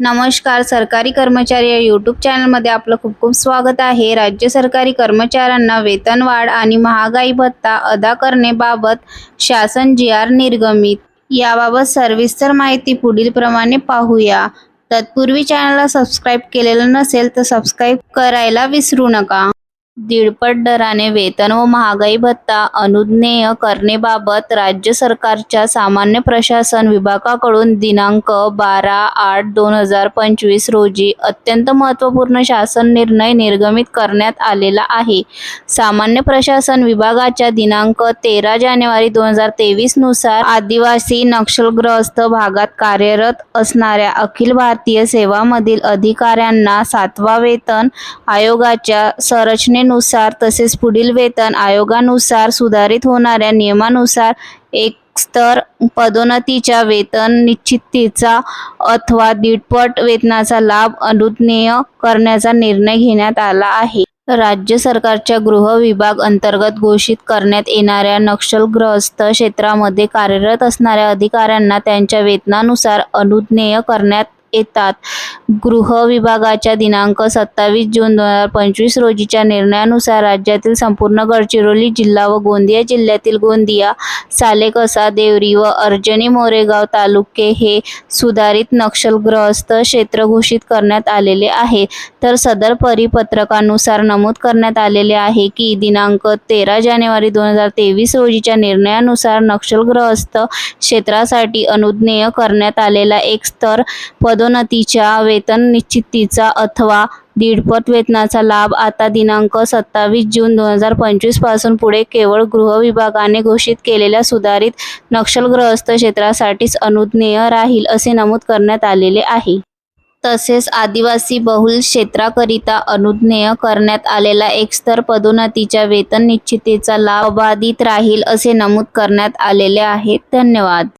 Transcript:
नमस्कार सरकारी कर्मचारी या यूट्यूब चॅनलमध्ये आपलं खूप खूप स्वागत आहे. राज्य सरकारी कर्मचाऱ्यांना वेतनवाढ आणि महागाई भत्ता अदा करण्याबाबत शासन जी आर निर्गमित. याबाबत सविस्तर माहिती पुढील प्रमाणे पाहूया. तत्पूर्वी चॅनलला सबस्क्राईब केलेलं नसेल तर सबस्क्राईब करायला विसरू नका. दीडपट दराने वेतन व महागाई भत्ता अनुज्ञेय करणेबाबत राज्य सरकारच्या सामान्य प्रशासन विभागाकडून दिनांक बारा आठ दोन हजार पंचवीस रोजी अत्यंत महत्त्वपूर्ण शासन निर्णय निर्गमित करण्यात आलेला आहे. सामान्य प्रशासन विभागाच्या दिनांक तेरा जानेवारी दोन हजार तेवीसनुसार आदिवासी नक्षलग्रस्त भागात कार्यरत असणाऱ्या अखिल भारतीय सेवामधील अधिकाऱ्यांना सातवा वेतन आयोगाच्या संरचने संरचनेनुसार तसेच पुढील वेतन आयोगानुसार सुधारित होणाऱ्या नियमानुसार एक स्तर पदोन्नतीच्या वेतन निश्चितीचा अथवा दीडपट वेतनाचा लाभ अनुज्ञेय करण्याचा निर्णय घेण्यात आला आहे. राज्य सरकारच्या गृह विभाग अंतर्गत घोषित करण्यात येणाऱ्या नक्षलग्रस्त क्षेत्रामध्ये कार्यरत असणाऱ्या अधिकाऱ्यांना त्यांच्या वेतनानुसार अनुज्ञेय करण्यात येतात. गृह विभागाच्या दिनांक सत्तावीस जून दोन हजार पंचवीस रोजीच्या निर्णयानुसार राज्यातील संपूर्ण गडचिरोली जिल्हा व गोंदिया जिल्ह्यातील गोंदिया सालेकसा देवरी व अर्जनी मोरेगाव तालुके हे सुधारित नक्षलग्रस्त क्षेत्र घोषित करण्यात आलेले आहे. तर सदर परिपत्रकानुसार नमूद करण्यात आलेले आहे की दिनांक तेरा जानेवारी दोन हजार तेवीस रोजीच्या निर्णयानुसार नक्षलग्रस्त क्षेत्रासाठी अनुज्ञेय करण्यात आलेला एक स्तर पद पदोन्नतीच्या वेतन निश्चितीचा अथवा दीडपट वेतनाचा लाभ आता दिनांक सत्तावीस जून दोन हजार पंचवीसपासून पुढे केवळ गृह विभागाने घोषित केलेल्या सुधारित नक्षलग्रस्त क्षेत्रासाठीच अनुज्ञेय राहील असे नमूद करण्यात आलेले आहे. तसेच आदिवासी बहुल क्षेत्राकरिता अनुज्ञेय करण्यात आलेला एक स्तर पदोन्नतीच्या वेतन निश्चितीचा लाभ अबाधित राहील असे नमूद करण्यात आलेले आहे. धन्यवाद.